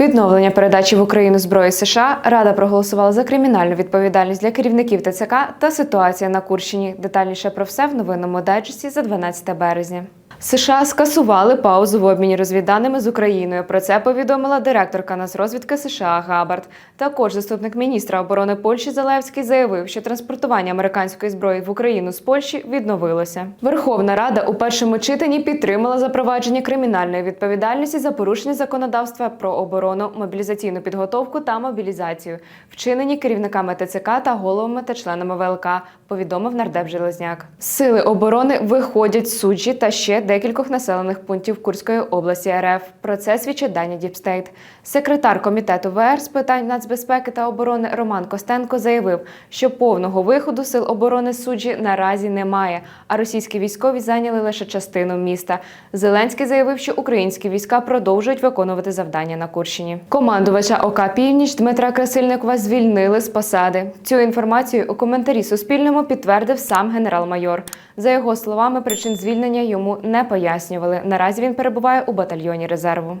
Відновлення передачі в Україну зброї США Рада проголосувала за кримінальну відповідальність для керівників ТЦК та ситуація на Курщині. Детальніше про все в новинному дайджесті за 12 березня. США скасували паузу в обміні розвідданими з Україною. Про це повідомила директорка Нацрозвідки США Габард. Також заступник міністра оборони Польщі Залевський заявив, що транспортування американської зброї в Україну з Польщі відновилося. Верховна Рада у першому читанні підтримала запровадження кримінальної відповідальності за порушення законодавства про оборону, мобілізаційну підготовку та мобілізацію, вчинені керівниками ТЦК та головами та членами ВЛК. Повідомив нардеп Железняк. Сили оборони виходять суджі та ще декількох населених пунктів Курської області РФ. Про це свідчить дані Діпстейт. Секретар комітету ВР з питань нацбезпеки та оборони Роман Костенко заявив, що повного виходу сил оборони суджі наразі немає, а російські військові зайняли лише частину міста. Зеленський заявив, що українські війська продовжують виконувати завдання на Курщині. Командувача ОК Північ Дмитра Красильникова звільнили з посади. Цю інформацію у коментарі Суспільному підтвердив сам генерал-майор. За його словами, причин звільнення йому не пояснювали. Наразі він перебуває у батальйоні резерву.